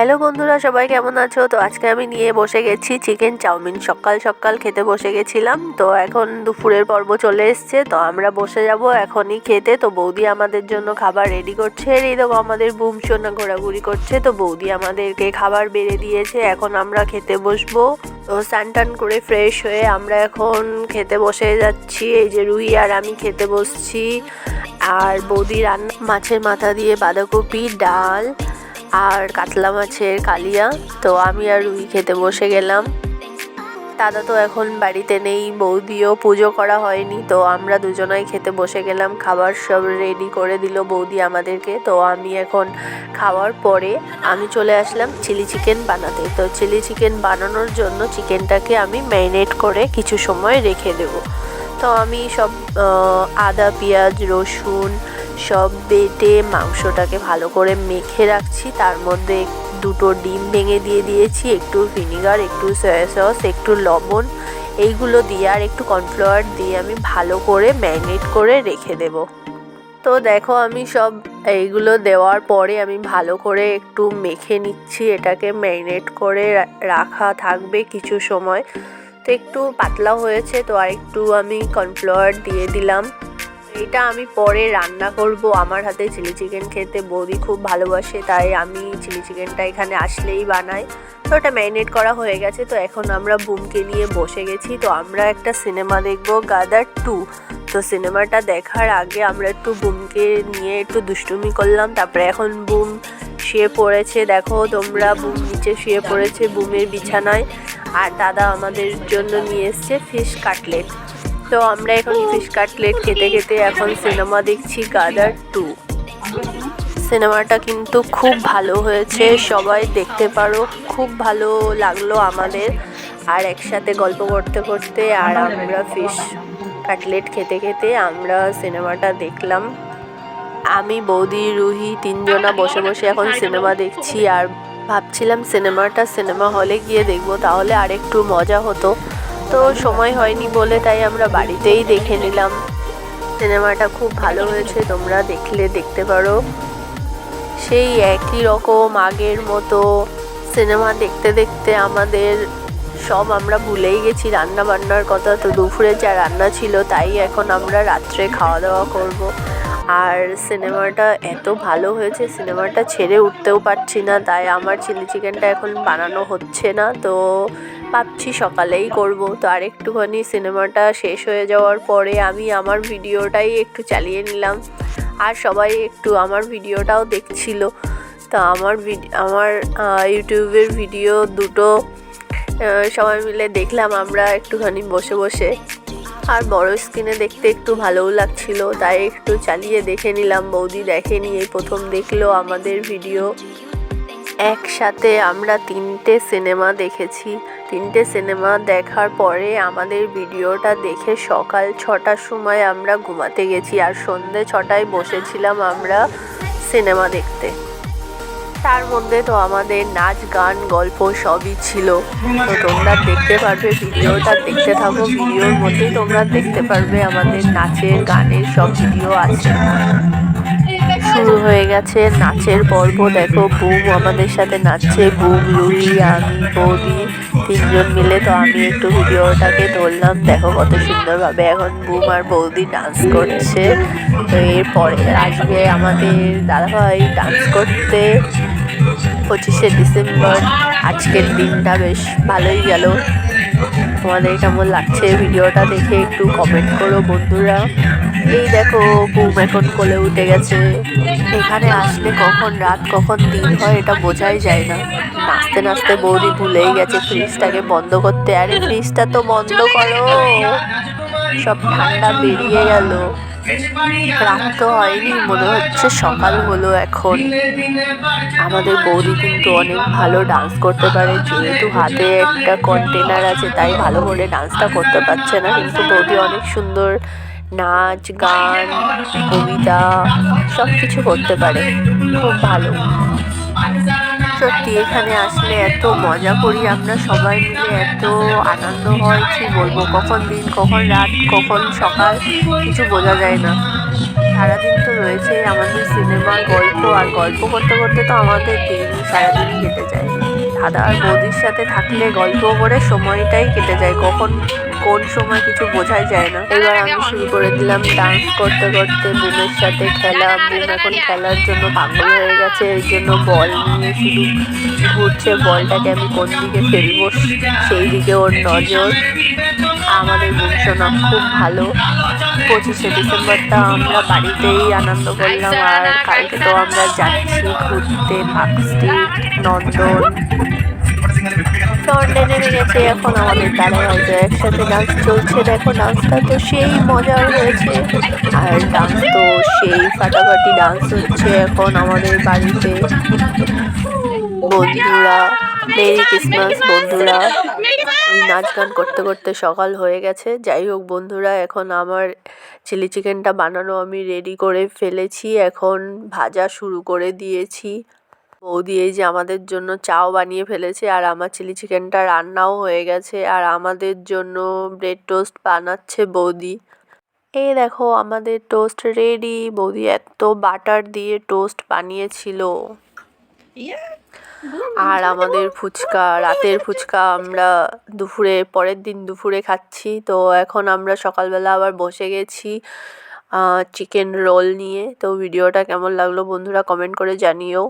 Hello বন্ধুরা, সবাই কেমন আছো? তো আজকে আমি নিয়ে বসে গেছি চিকেন চাউমিন। সকাল সকাল খেতে বসে গেছিলাম, তো এখন দুপুরের পর্ব চলে এসছে, তো আমরা বসে যাব এখনই খেতে। তো বৌদি আমাদের জন্য খাবার রেডি করছে, এই দেখো আমাদের বুম সোনা ঘোরাঘুরি করছে, তো বৌদি আমাদেরকে খাবার বেড়ে দিয়েছে, এখন আমরা খেতে বসবো। তো স্নান টান করে ফ্রেশ হয়ে আমরা এখন খেতে বসে যাচ্ছি, এই যে রুই আর আমি খেতে বসছি। আর বৌদি রান্না মাছের মাথা দিয়ে বাঁধাকপি, ডাল আর কাতলা মাছের কালিয়া। তো আমি আর রুই খেতে বসে গেলাম। দাদা তো এখন বাড়িতে নেই, বৌদিও পুজো করা হয়নি। তো আমরা দুজনাই খেতে বসে গেলাম। খাবার সব রেডি করে দিল বৌদি আমাদেরকে। তো আমি এখন খাওয়ার পরে আমি চলে আসলাম চিলি চিকেন বানাতে। তো চিলি চিকেন বানানোর জন্য চিকেনটাকে আমি ম্যারিনেট করে কিছু সময় রেখে দেবো। তো আমি সব আদা, পেঁয়াজ, রসুন সব বেটে মাংসটাকে ভালো করে মেখে রাখছি। তার মধ্যে দুটো ডিম ভেঙে দিয়ে দিয়েছি, একটু ভিনিগার, একটু সয়া সস, একটু লবণ। এইগুলো দিয়ে আর একটু কর্নফ্লাওয়ার দিয়ে আমি ভালো করে ম্যারিনেট করে রেখে দেব। তো দেখো আমি সব এইগুলো দেওয়ার পরে আমি ভালো করে একটু মেখে নিচ্ছি। এটাকে ম্যারিনেট করে রাখা থাকবে কিছু সময়। তো একটু পাতলা হয়েছে, তো আর একটু আমি কর্নফ্লাওয়ার দিয়ে দিলাম। এটা আমি পরে রান্না করব। আমার হাতে চিলি চিকেন খেতে বৌদি খুব ভালোবাসে, তাই আমি চিলি চিকেনটা এখানে আসলেই বানাই। তো ওটা ম্যারিনেট করা হয়ে গেছে, তো এখন আমরা বুমকে নিয়ে বসে গেছি। তো আমরা একটা সিনেমা দেখব, গাদার টু। তো সিনেমাটা দেখার আগে আমরা একটু বুমকে নিয়ে একটু দুষ্টুমি করলাম, তারপরে এখন বুম শুয়ে পড়েছে। দেখো তোমরা, বুম নিচে শুয়ে পড়েছে বুমের বিছানায়। আর দাদা আমাদের জন্য নিয়ে এসছে ফিশ কাটলেট। তো আমরা এখন ফিশ কাটলেট খেতে খেতে এখন সিনেমা দেখছি গাদার টু। সিনেমাটা কিন্তু খুব ভালো হয়েছে, সবাই দেখতে পারো, খুব ভালো লাগল আমাদের। আর একসাথে গল্প করতে করতে আর আমরা ফিশ কাটলেট খেতে খেতে আমরা সিনেমাটা দেখলাম। আমি, বৌদি, রুহি তিনজনা বসে বসে এখন সিনেমা দেখছি আর ভাবছিলাম সিনেমাটা সিনেমা হলে গিয়ে দেখব, তাহলে আর একটু মজা হতো। তো সময় হয়নি বলে তাই আমরা বাড়িতেই দেখে নিলাম। সিনেমাটা খুব ভালো হয়েছে, তোমরা দেখলে, দেখতে পারো। সেই একই রকম আগের মতো সিনেমা দেখতে দেখতে আমাদের সব আমরা ভুলেই গেছি রান্না বান্নার কথা তো দুপুরে যা রান্না ছিল তাই এখন আমরা রাত্রে খাওয়া দাওয়া করব। আর সিনেমাটা এত ভালো হয়েছে, সিনেমাটা ছেড়ে উঠতেও পারছি না, তাই আমার চিলি চিকেনটা এখন বানানো হচ্ছে না, তো ভাবছি সকালেই করব। তো আর একটুখানি সিনেমাটা শেষ হয়ে যাওয়ার পরে আমি আমার ভিডিওটাই একটু চালিয়ে নিলাম। আর সবাই একটু আমার ভিডিওটাও দেখছিল। তো আমার আমার ইউটিউবের ভিডিও দুটো সবাই মিলে দেখলাম আমরা একটুখানি বসে বসে। আর বড় স্ক্রিনে দেখতে একটু ভালোও লাগছিল। তাই একটু চালিয়ে দেখে নিলাম। বৌদি দেখেনি, এই প্রথম দেখল আমাদের ভিডিও। একসাথে আমরা তিনটে সিনেমা দেখেছি। তিনটে সিনেমা দেখার পরে আমাদের ভিডিওটা দেখে সকাল ছটার সময় আমরা ঘুমাতে গেছি আর সন্ধে ছটায় বসেছিলাম আমরা সিনেমা দেখতে। তার মধ্যে তো আমাদের নাচ, গান, গল্প সবই ছিল। তো তোমরা দেখতে পারবে, ভিডিওটা দেখতে থাকো। ভিডিওর মধ্যেই তোমরা দেখতে পারবে আমাদের নাচের, গানের সব ভিডিও আছে। শুরু হয়ে গেছে নাচের পর্ব। দেখো বুম আমাদের সাথে নাচছে বুম রুহি আমি বৌদি তিনজন মিলে। তো আমি একটু ভিডিওটাকে ধরলাম। দেখো কত সুন্দরভাবে এখন বুম আর বৌদি ডান্স করছে। তো এরপরে আসবে আমাদের দাদাভাই ডান্স করতে। পঁচিশে ডিসেম্বর, আজকের দিনটা বেশ ভালোই গেল। তোমাদের কেমন লাগছে ভিডিওটা দেখে একটু কমেন্ট করো বন্ধুরা। এই দেখো বুম এখন কোলে উঠে গেছে। এখানে আসলে কখন রাত, কখন দিন হয় এটা বোঝাই যায় না। নাচতে নাচতে বৌদি ভুলেই গেছে, ফ্রিজটাকে বন্ধ করতে। আরে, ফ্রিজটা তো বন্ধ করো। সব ঠান্ডা বেরিয়ে গেল। রাত তো হয়নি, মনে হচ্ছে সকাল হলো এখন। আমাদের বৌদি কিন্তু অনেক ভালো ডান্স করতে পারে, যেহেতু হাতে একটা কন্টেনার আছে, তাই ভালো করে ডান্সটা করতে পারছে না। কিন্তু বৌদি অনেক সুন্দর নাচ, গান, কবিতা সব কিছু করতে পারে। খুব ভালো। সত্যি, এখানে আসলে এত মজা করি আমরা সবাই মিলে, এত আনন্দ হয়, কি বলব? কখন দিন, কখন রাত, কখন সকাল, কিছু বোঝা যায় না। সারাদিন তো রয়েছেই আমাদের সিনেমা, গল্প, আর গল্প করতে করতে তো আমাদের দিন সারাদিন কেটে যায়। দাদা আর বৌদির সাথে থাকলে গল্প করে সময়টাই কেটে যায়। কখন কোন সময় কিছু বোঝাই যায় না। এবার আমি শুরু করে দিলাম ডান্স করতে করতে বুমের সাথে খেলা। বুম এখন খেলার জন্য পাগল হয়ে গেছে, এর জন্য বল নিয়ে শুধু ঘুরছে। বলটাকে আমি কোন দিকে ফেলব, সেই দিকে ওর নজর। আমাদের বুমসোনা খুব ভালো। পঁচিশে ডিসেম্বরটা আমরা বাড়িতেই আনন্দ করলাম। আর কালকে তো আমরা যাচ্ছি ঘুরতে পার্ক স্ট্রিট নন্দন। ফ্রন্টে নেমে গেছে এখন আমাদের তারা হয়তো একসাথে ডান্স চলছে দেখো ডান্সটা তো সেই মজার হয়েছে। আর ডান্স তো সেই ফাটাফাটি ডান্স হচ্ছে এখন আমাদের বাড়িতে। বন্ধুরা মেরি ক্রিসমাস বন্ধুরা। নাচ গান করতে করতে সকাল হয়ে গেছে। যাই হোক বন্ধুরা, এখন আমার চিলি চিকেনটা বানানো আমি রেডি করে ফেলেছি। এখন ভাজা শুরু করে দিয়েছি। বৌদি এই যে আমাদের জন্য চাও বানিয়ে ফেলেছে, আর আমার চিলি চিকেনটা রান্নাও হয়ে গেছে, আর আমাদের জন্য ব্রেড টোস্ট বানাচ্ছে বৌদি। এই দেখো আমাদের টোস্ট রেডি, বৌদি এত বাটার দিয়ে টোস্ট বানিয়েছিল। আর আমাদের ফুচকা, রাতের ফুচকা আমরা দুপুরে, পরের দিন দুপুরে খাচ্ছি, তো এখন আমরা সকালবেলা আবার বসে গেছি চিকেন রোল নিয়ে। তো ভিডিওটা কেমন লাগল বন্ধুরা কমেন্ট করে জানিও।